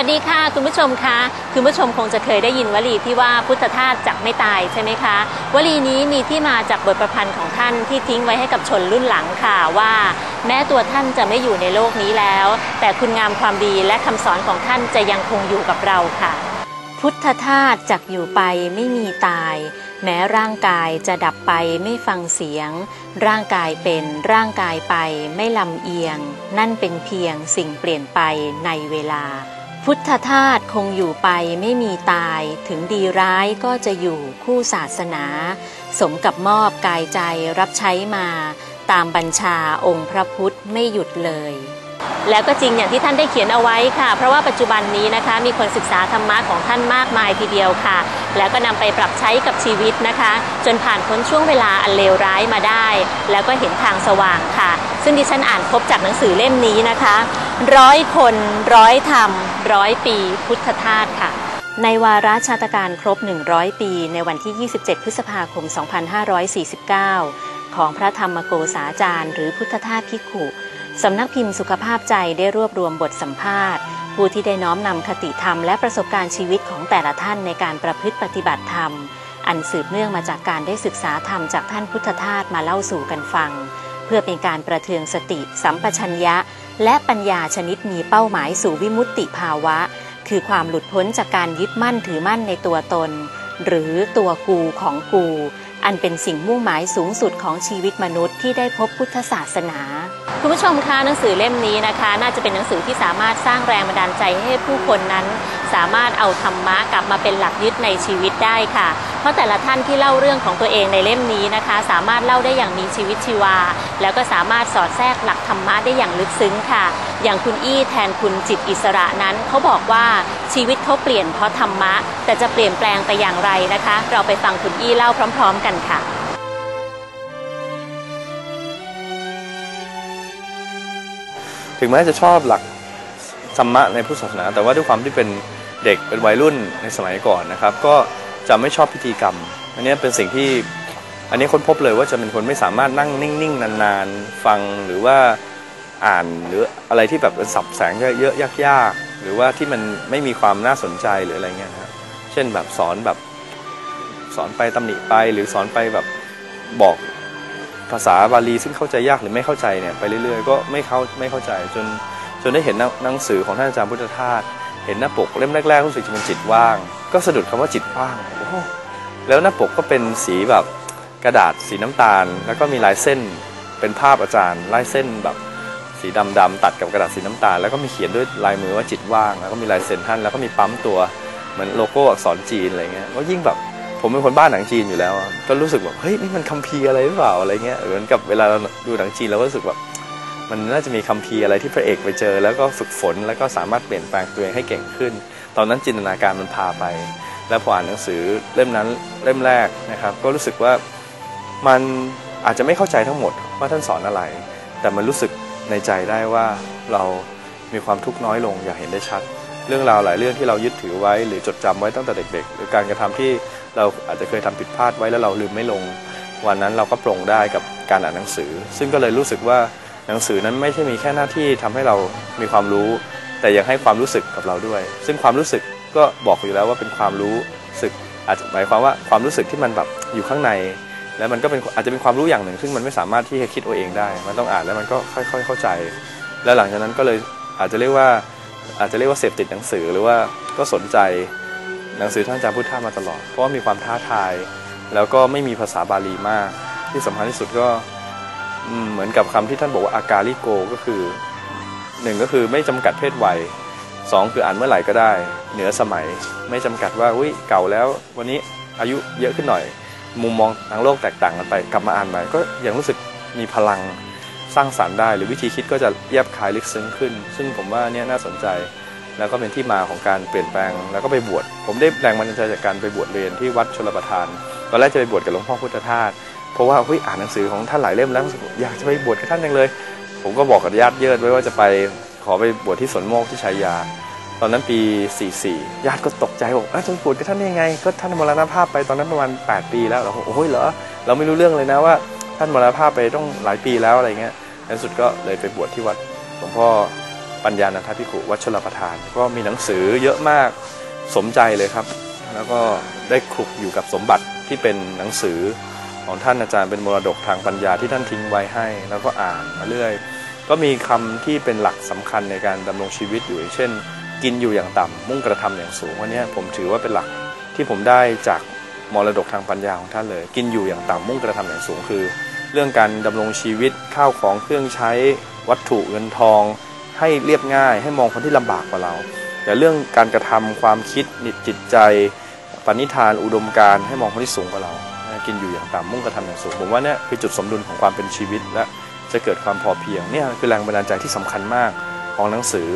วัสดีค่ะคุณผู้ชมคะคุณผู้ชมคงจะเคยได้ยินวลีที่ว่าพุทธทาสจักไม่ตายใช่ไหมคะวลีนี้มีที่มาจากบทประพันธ์ของท่านที่ทิ้งไว้ให้กับชนรุ่นหลังค่ะว่า แม้ตัวท่านจะไม่อยู่ในโลกนี้แล้ว แต่คุณงามความดีและคำสอนของท่านจะยังคงอยู่กับเราค่ะ พุทธทาสจักอยู่ไปไม่มีตาย แม้ร่างกายจะดับไปไม่ฟังเสียง ร่างกายเป็นร่างกายไปไม่ลำเอียง นั่นเป็นเพียงสิ่งเปลี่ยนไปในเวลา พุทธทาสคงอยู่ไปไม่มีตายถึงดีร้ายก็จะอยู่คู่ศาสนา สมกับมอบกายใจรับใช้มา ตามบัญชาองค์พระพุทธไม่หยุดเลย แล้วก็จริงอย่างที่ท่านได้เขียนเอาไว้ค่ะ เพราะว่าปัจจุบันนี้นะคะ มีคนศึกษาธรรมะของท่านมากมายทีเดียวค่ะ แล้วก็นำไปปรับใช้กับชีวิตนะคะ จนผ่านพ้นช่วงเวลาอันเลวร้ายมาได้ แล้วก็เห็นทางสว่างค่ะ ซึ่งดิฉันอ่านพบจากหนังสือเล่มนี้นะคะ ร้อยคนร้อยธรรมร้อยปี พุทธทาสค่ะ ในวาระชาตการครบ 100 ปี ในวันที่ 27 พฤษภาคม 2549 ของพระธรรมโกษาจารย์ หรือพุทธทาสพิขุสำนักพิมพ์สุขภาพใจได้รวบรวมบทสัมภาษณ์ ผู้ที่ได้น้อมนำคติธรรมและประสบการณ์ชีวิตของแต่ละท่านในการประพฤติปฏิบัติธรรม อันสืบเนื่องมาจากการได้ศึกษาธรรมจากท่านพุทธทาสมาเล่าสู่กันฟัง เพื่อเป็นการประเทืองสติ สัมปชัญญะ และปัญญาชนิดมีเป้าหมายสู่วิมุตติภาวะ คือความหลุดพ้นจากการยึดมั่นถือมั่นในตัวตน หรือตัวกูของกู อันเป็นสิ่งมุ่งหมายสูงสุดของชีวิตมนุษย์ที่ได้พบพุทธศาสนา คุณผู้ชมคะหนังสือเล่มนี้นะคะ น่าจะเป็นหนังสือที่สามารถสร้างแรงบันดาลใจให้ผู้คนนั้น สามารถเอาธรรมะกลับมาเป็นหลักยึดในชีวิตได้ค่ะ เพราะแต่ละท่านที่เล่าเรื่องของตัวเองในเล่มนี้นะคะ สามารถเล่าได้อย่างมีชีวิตชีวา แล้วก็สามารถสอดแทรกหลักธรรมะได้อย่างลึกซึ้งค่ะ อย่างคุณอี้แทนคุณจิตอิสระนั้นเขาบอกว่าชีวิตเขาเปลี่ยนเพราะธรรมะ แต่จะเปลี่ยนแปลงไปอย่างไรนะคะ เราไปฟังคุณอี้เล่าพร้อม ๆ กันค่ะ ถึงแม้จะชอบหลักธรรมะในพุทธศาสนา แต่ว่าด้วยความที่เป็นเด็กเป็นวัยรุ่นในสมัยก่อนนะครับ ก็จะไม่ชอบพิธีกรรม อันนี้เป็นสิ่งที่อันนี้ค้นพบเลยว่าจะเป็นคนไม่สามารถนั่งนิ่งๆนานๆฟังหรือว่าอ่านหรืออะไรที่แบบสับแสงเยอะๆยากๆ หรือว่าที่มันไม่มีความน่าสนใจหรืออะไรเงี้ยนะครับเช่นแบบสอนแบบสอนไปตำหนิไปหรือสอนไปแบบบอก ภาษาบาลีซึ่งเข้าใจยากหรือไม่เข้าใจเนี่ยไปเรื่อยๆ ก็ไม่เข้าไม่เข้าใจจนจนได้เห็นหนังสือของท่านอาจารย์พุทธทาสเห็นหน้าปกเล่มแรกๆรู้สึกจะเป็นจิตว่าง ก็สะดุดคำว่าจิตว่างโอ้แล้วหน้าปกก็เป็นสีแบบกระดาษสีน้ำตาล แล้วก็มีลายเส้นเป็นภาพอาจารย์ลายเส้นแบบสีดำๆตัดกับกระดาษสีน้ำตาล แล้วก็มีเขียนด้วยลายมือว่าจิตว่าง แล้วก็มีลายเซ็นท่านแล้วก็มีปั๊มตัวเหมือนโลโก้อักษรจีนอะไรเงี้ยก็ยิ่งแบบ ผมเป็นคนบ้านหนังจีนอยู่แล้วก็รู้สึกแบบเฮ้ยนี่มันคัมภีร์อะไรหรือเปล่าอะไรเงี้ยเหมือนกับเวลาเราดูหนังจีนเราก็รู้สึกแบบมันน่าจะมีคัมภีร์อะไรที่พระเอกไปเจอ แล้วก็ฝึกฝนแล้วก็สามารถเปลี่ยนแปลงตัวเองให้เก่งขึ้น ตอนนั้นจินตนาการมันพาไป แล้วพออ่านหนังสือเล่มนั้นเล่มแรกนะครับ ก็รู้สึกว่ามันอาจจะไม่เข้าใจทั้งหมดว่าท่านสอนอะไร แต่มันรู้สึกในใจได้ว่าเรามีความทุกข์น้อยลงอย่างเห็นได้ชัด เรื่องราวหลายเรื่องที่เรายึดถือไว้ หรือจดจำไว้ตั้งแต่เด็ก ๆ หรือการกระทำที่ เราอาจจะเคยทำผิดพลาดไว้แล้วเราลืมไม่ลง วันนั้นเราก็ปรงได้กับการอ่านหนังสือ ซึ่งก็เลยรู้สึกว่าหนังสือนั้นไม่ใช่มีแค่หน้าที่ทำให้เรามีความรู้ แต่ยังให้ความรู้สึกกับเราด้วย ซึ่งความรู้สึกก็บอกอยู่แล้วว่าเป็นความรู้สึกอาจจะหมายความว่าความรู้สึกที่มันแบบอยู่ข้างใน แล้วมันก็เป็นอาจจะเป็นความรู้อย่างหนึ่ง ซึ่งมันไม่สามารถที่จะคิดเอาเองได้ มันต้องอ่านแล้วมันก็ค่อย ๆ เข้าใจ แล้วหลังจากนั้นก็เลยอาจจะเรียกว่าอาจจะเรียกว่าเสพติดหนังสือหรือว่าก็สนใจ หนังสือท่านอาจารย์พุทธามาตลอด เพราะว่ามีความท้าทาย แล้วก็ไม่มีภาษาบาลีมาก ที่สำคัญที่สุดก็เหมือนกับคำที่ท่านบอกว่าอากาลิโกก็คือหนึ่งก็คือไม่จำกัดเพศวัยสองคืออ่านเมื่อไหร่ก็ได้ เหนือสมัย ไม่จำกัดว่าอุ้ยเก่าแล้ว วันนี้อายุเยอะขึ้นหน่อย มุมมองทางโลกแตกต่างกันไป กลับมาอ่านใหม่ก็ยังรู้สึกมีพลังสร้างสารรค์ได้ หรือวิธีคิดก็จะแยบคายลึกซึ้งขึ้น ซึ่งผมว่าเนี่ยน่าสนใจ แล้วก็เป็นที่มาของการเปลี่ยนแปลงแล้วก็ไปบวชผมได้แรงบันดาลใจจากการไปบวชเรียนที่วัดชลประทานตอนแรกจะไปบวชกับหลวงพ่อพุทธทาสเพราะว่าเฮ้ยอ่านหนังสือของท่านหลายเล่มแล้วอยากจะไปบวชกับท่านจังเลย ผมก็บอกกับญาติเยิดไว้ว่าจะไปขอไปบวชที่สวนโมกที่ชัยยา ตอนนั้นปี 44 ญาติก็ตกใจบอกจะไปบวชกับท่านได้ยังไง ก็ท่านมรณภาพไปตอนนั้นประมาณ 8 ปีแล้วเราโอ้ยเหรอเราไม่รู้เรื่องเลยนะว่า ท่านมรณภาพไปต้องหลายปีแล้วอะไรเงี้ยในสุดก็เลยไปบวชที่วัดหลวงพ่อ ปัญญานันทภิขุวัชรประทาน ก็มีหนังสือเยอะมากสมใจเลยครับ แล้วก็ได้คลุกอยู่กับสมบัติที่เป็นหนังสือของท่านอาจารย์เป็นมรดกทางปัญญาที่ท่านทิ้งไว้ให้ แล้วก็อ่านมาเรื่อย ก็มีคำที่เป็นหลักสำคัญในการดำรงชีวิตอยู่เช่น กินอยู่อย่างต่ำมุ่งกระทำอย่างสูงวันนี้ผมถือว่าเป็นหลักที่ผมได้จากมรดกทางปัญญาของท่านเลย กินอยู่อย่างต่ำมุ่งกระทำอย่างสูงคือ เรื่องการดำรงชีวิตข้าวของเครื่องใช้วัตถุเงินทอง ให้เรียบง่าย ให้มองคนที่ลำบากกว่าเรา แต่เรื่องการกระทำความคิดนิจิตใจปณิธานอุดมการให้มองคนที่สูงกว่าเรา กินอยู่อย่างต่ำมุ่งกระทำอย่างสูง ผมว่าเนี่ยคือจุดสมดุลของความเป็นชีวิตและจะเกิดความพอเพียงเนี่ยคือแรงบันดาลใจที่สำคัญมากของหนังสือ